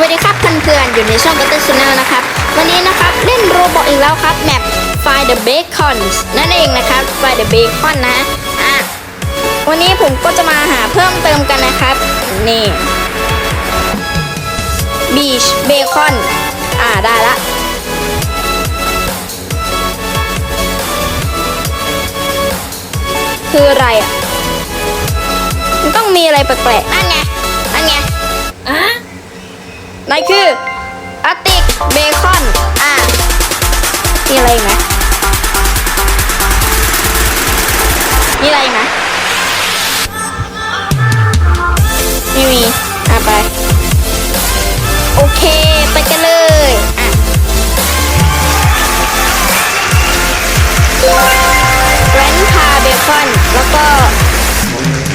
วัสดีครับเพื่อนๆ อยู่ในช่อง Butter Channel นะครับ วันนี้นะครับเล่นโรบอทอีกแล้วครับแมป Find the Bacon นั่นเองนะครับ Find the Bacon นะอะวันนี้ผมก็จะมาหาเพิ่มเติมกันนะครับ นี่ Beach Bacon อ่าได้ละคืออะไรอะมันต้องมีอะไรแปลกๆนั่นไง นั่นคืออติกเบคอนอะมีอะไรอีกไหมมีอะไรอีกไหมไม่มีอะไป โอเค ไปกันเลยอะแรนพาเบคอน แล้วก็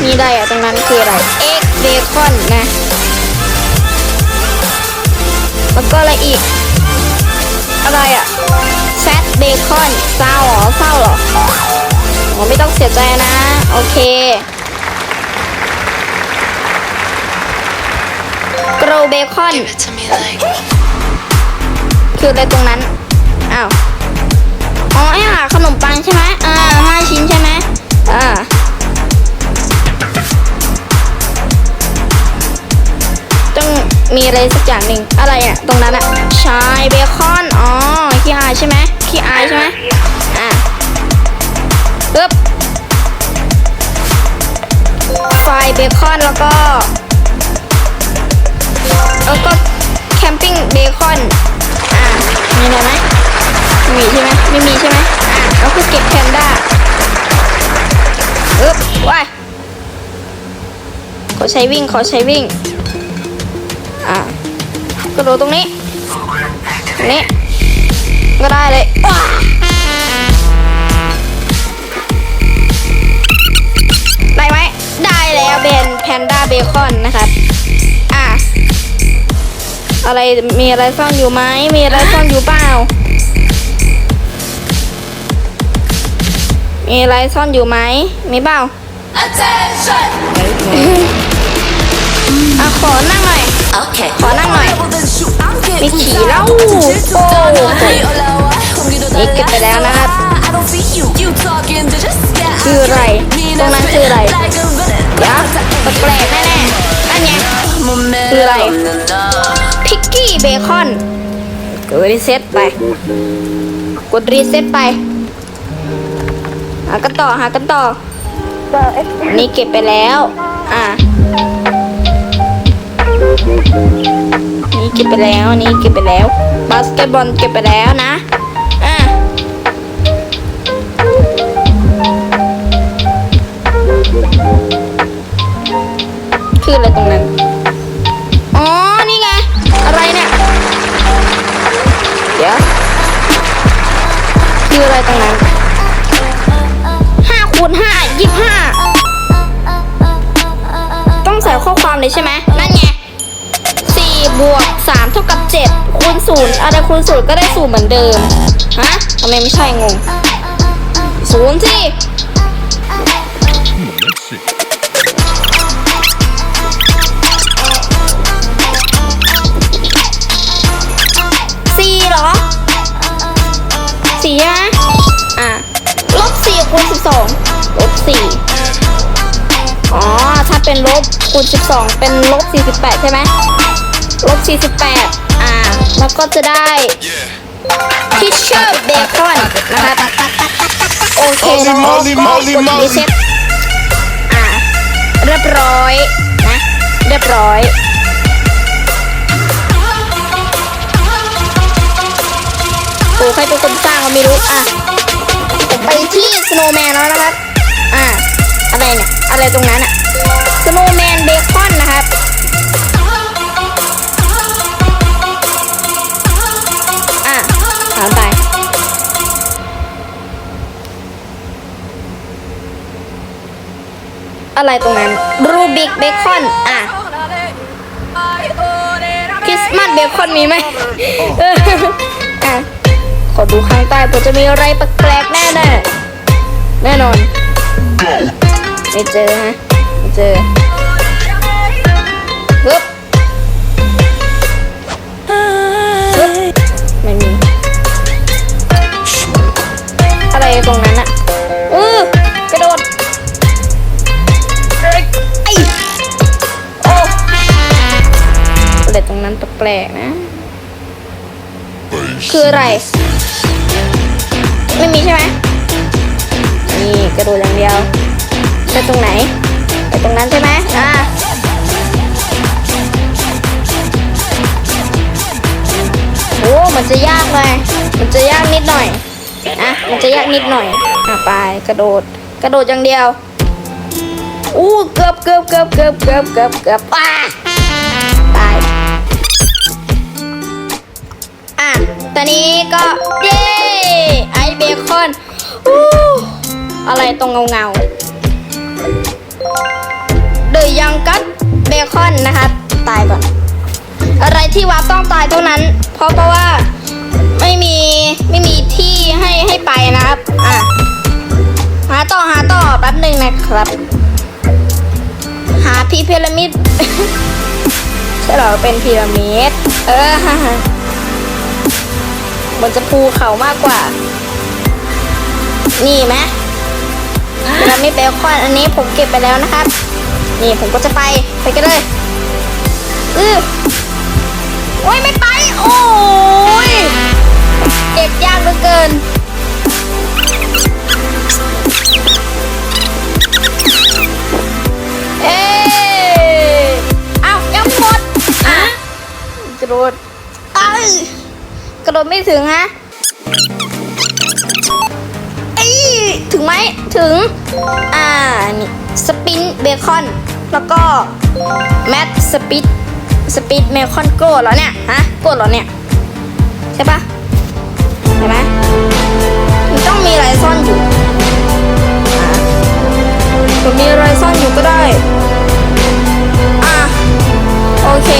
มีอะไรอะตรงนั้นคืออะไร เอ็กเบคอนนะ แล้วก็อะไรอีก อะไรอะแซดเบคอนเศร้าเหรอเศร้าเหรออ๋อไม่ต้องเสียใจนะ โอเคโกรเบคอน คืออะไรตรงนั้น อ้าว อ๋อไอ้หาขนมปังใช่ไหมอ่าห้าชิ้นใช่ไหมอ่า มีอะไรสักอย่างหนึ่งอะไรอะตรงนั้นอะชายเบคอนอ๋อขี้อายใช่ไหมขี้อายใช่ไหมอะปึ๊บไฟเบคอนแล้วก็แล้วก็แคมปิ้งเบคอนอ่ามีอะไรไหมไม่มีใช่ไหมไม่มีใช่ไหมอ่าแล้วก็เก็บแพนด้าอึ๊บว้ายขอใช้วิ่งขอใช้วิ่ง อ่ากระโดดตรงนี้ตรงนี้ก็ได้เลยว้าได้ไหมได้แล้วเป็นแพนด้าเบคอนนะครับอะอะไรมีอะไรซ่อนอยู่ไหมมีอะไรซ่อนอยู่เปล่ามีอะไรซ่อนอยู่ไหมมีเปล่า attention อะขอนั่งหน่อย Okay ขอนั่งหน่อยมีขี่เล่าโอ้นี่เก็บไปแล้วนะครับคืออะไรตรงนั้นคืออะไรเดี๋ยวแปลกๆแน่ๆนั่นไงคืออะไรพิกกี้เบคอนกดรีเซ็ตไป กดรีเซ็ตไปหากันต่อหากันต่อนี่เก็บไปแล้ว อะ นี่เก็บไปแล้วนี่เก็บไปแล้วบาสเกตบอลเก็บไปแล้วนะอะคืออะไรตรงนั้นอ๋อนี่ไงอะไรเนี่ยเดี๋ยวคืออะไรตรงนั้นห้าคูณห้ายี่ห้าต้องใส่ข้อความเลยใช่ไหม บวกสามเท่ากับเจ็ดคูณศูนย์อะไรคูณศูนย์ก็ได้ศูนย์เหมือนเดิม ฮะทำไมไม่ใช่งงศูนย์สิสี่เหรอสี่ใช่ไหมอะลบสี่คูณสิบสองลบสี่อ๋อ ถ้าเป็นลบคูณสิบสองเป็นลบสี่สิบแปดใช่ไหม ลบสี่สิบแปดอ่า แล้วก็จะได้พิชเชอร์เบคอนนะครับ โอเคแล้วก็ Holy moly กด moly รีเซ็ตอ่า เรียบร้อย นะ เรียบร้อยโอ้ใครเป็นคนสร้างก็ไม่รู้ อะไปที่สโนว์แมนแล้วนะครับ อะอะไรเนี่ย อะไรตรงนั้นอะ อะไรตรงนั้นรูบิกเบคอนอะคริสต์มาสเบคอนมีไหมอะขอดูข้างใต้ผมจะมีอะไรแปลกแน่แน่แน่นอน ไม่เจอฮะไม่เจอปึ๊บปึ๊บไม่มีอะไรตรงนั้นอะ ปลกๆนะ คืออะไร ไม่มีใช่ไหมนี่กระโดดอย่างเดียวไปตรงไหน ไปตรงนั้นใช่ไหมอ่าโอ้มันจะยากเลย มันจะยากนิดหน่อยอะมันจะยากนิดหน่อย อะไปกระโดด กระโดดอย่างเดียวอู้เกือบเกือบเกือบเกือบเกือบเกือบเกือบอ่า ตอนนี้ก็เย้ไอเบคอนอู้อะไรตรงเงาเงาเดยยังกัดเบคอนนะครับตายก่อน อะไรที่วาร์ปต้องตายเท่านั้น เพราะเพราะว่าไม่มีไม่มีที่ให้ให้ไปนะครับ อะหาต่อหาต่อแป๊บหนึ่งนะครับ หาพีพีระมิดใช่หรอเป็นพีระมิดเออ มันจะภูเขามากกว่า นี่ไหมพีระมิดเบคอนอันนี้ผมเก็บไปแล้วนะครับ นี่ผมก็จะไปไปกันเลยอือโอ้ยไม่ไป โอ้ยเก็บยากเหลือเกินเอ๊ะเอ้ายังหมดอะกระโดดเอ้ยก ระโดดไม่ถึงฮะเอ้ยถึงไหมถึง อ่า นี่ สปินเบคอน แล้วก็ แมทสปิดสปิดเบคอนโกรธเหรอเนี่ย ฮะ โกรธเหรอเนี่ย ใช่ปะเห็นไหมมันต้องมีอะไรซ่อนอยู่อะก็มีอะไรซ่อนอยู่ก็ได้ อะ โอเค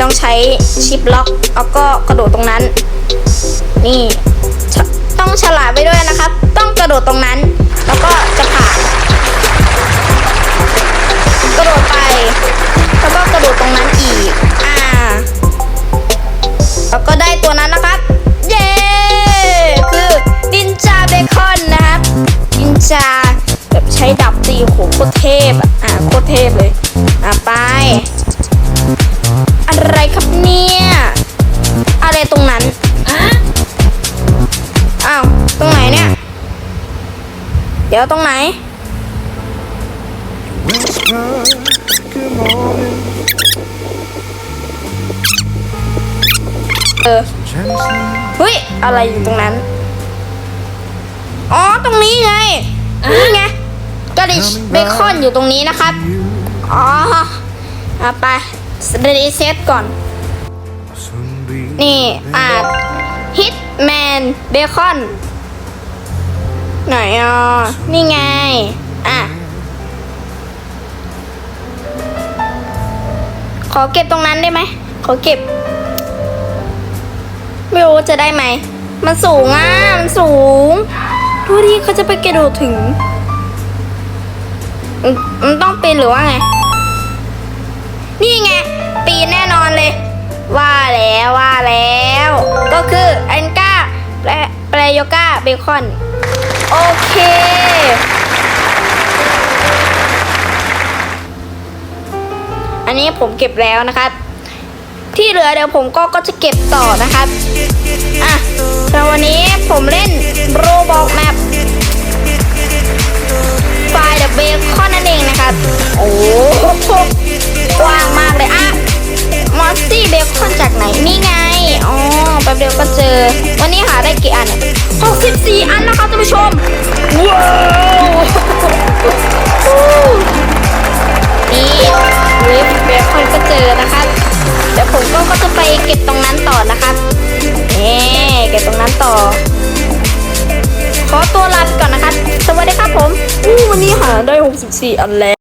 ต้องใช้ชิปล็อกแล้วก็กระโดดตรงนั้น นี่ต้องฉลาดไปด้วยนะครับ ต้องกระโดดตรงนั้น แล้วก็จะผ่านกระโดดไป แล้วก็กระโดดตรงนั้น ดี๋ยวตรงไหน เออเฮ้ย อะไรอยู่ตรงนั้น อ๋อ ตรงนี้ไง นี่ไงกระดิชเบคอนอยู่ตรงนี้นะครับ อ๋อเอาไปรีเซ็ตก่อน นี่ อ่าฮิตแมนเบคอน ไหนอะ นี่ไง อะ ขอเก็บตรงนั้นได้ไหม ขอเก็บ ไม่รู้จะได้ไหม มันสูงอะ มันสูง ดูดิเขาจะไปกระโดดถึง มันต้องปีนหรือว่าไง นี่ไง ปีนแน่นอนเลย ว่าแล้วว่าแล้ว ก็คืออันก้า แปลแปลโยก้าเบคอน โอเค อันนี้ผมเก็บแล้วนะครับ ที่เหลือเดี๋ยวผมก็ก็จะเก็บต่อนะครับ อะแต่วันนี้ผมเล่นโรบอกแมปไฟเดอะเบคอนนั่นเองนะครับ โอ้โหกว้างมากเลยอะมอสซี่เบคอนจากไหนนี่ไง ป๊บเดียวก็เจอ วันนี้หาได้กี่อัน 64 อันนะครับท่านผู้ชม ว้าวนี่เว็บเบคอนก็เจอนะครับเดี๋ยวผมก็ก็จะไปเก็บตรงนั้นต่อนะครับนี่เก็บตรงนั้นต่อ ขอตัวลาไปก่อนนะครับสวัสดีครับผมวันนี้หาได้ 64 อันแล้ว